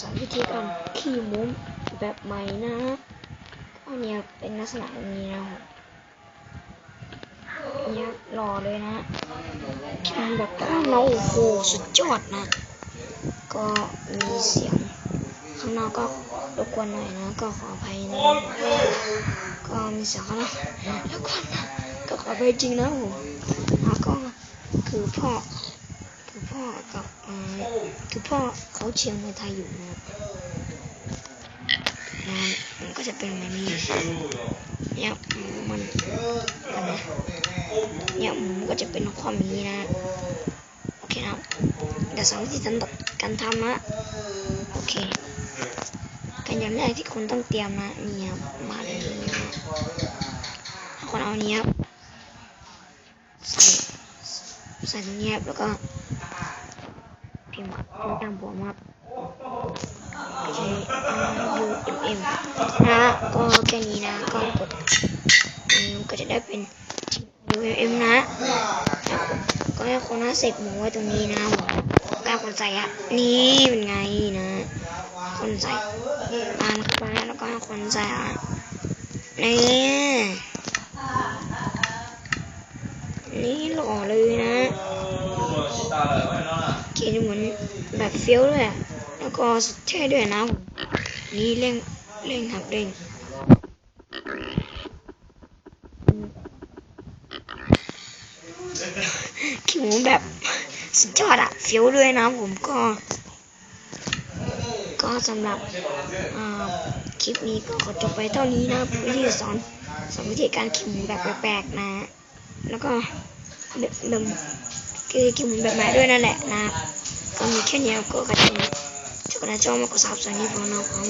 สอนวิธีการขี่มุ้งแบบใหม่นะก็เนี่ยเป็นลักษณะแบบนี้นะครับเนี่ยหล่อเลยนะขี่มุ้งแบบก้อนเราโอ้โหสุดยอดนะ ก็มีเสียงข้างนอกก็รบกวนหน่อยนะ ก็ขออภัยนะก็มีเสียงข้างนอกรบกวนนะก็ขออภัยจริงนะผมแล้วก็คือพ่อ พ่อกับคือพ่อเขาเชียร์มวยไทยอยู่นะครับมันก็จะเป็นแบบนี้เนี่ยหมูมันนะเนี่ยหมูก็จะเป็นความนี้นะโอเคนะครับเดี๋ยวสอนวิธีการการทำนะโอเคการอย่างแรกที่คุณต้องเตรียมนะนี่ครับมาเลยนะคนเอาเนี้ยใส่ใส่ตรงนี้ครับแล้วก็ พิมพ์พิมพ์ตามผมครับ K R U M M นะก็แค่นี้นะก็กดนี้ก็จะได้เป็น U M M นะ ก็ให้คนห้าสิบหมูไว้ตรงนี้นะผมกล้าคนใส่อะนี่เป็นไงนะ คนใส่ปานเข้าไปแล้วก็ให้คนใส่อะนี่นี่หล่อเลย เขียนเหมือนแบบเฟี้ยวเลยแล้วก็สุดเท่ด้วยนะผมนี่เร่งเร่งครับเร่งขิวแบบสุดยอดอะเฟี้ยวด้วยนะผมก็ ก็สำหรับคลิปนี้ก็ขอจบไปเท่านี้นะวิธีสอนสอนวิธีการขี่หมูแบบแปลกๆนะ แล้วก็เดิม คือขี่หมูแบบใหม่ด้วยนั่นแหละนะก็มีแค่นี้ก็กระจายถ้าใครชอบมากกว่าสามสองนี้พอนะขอมา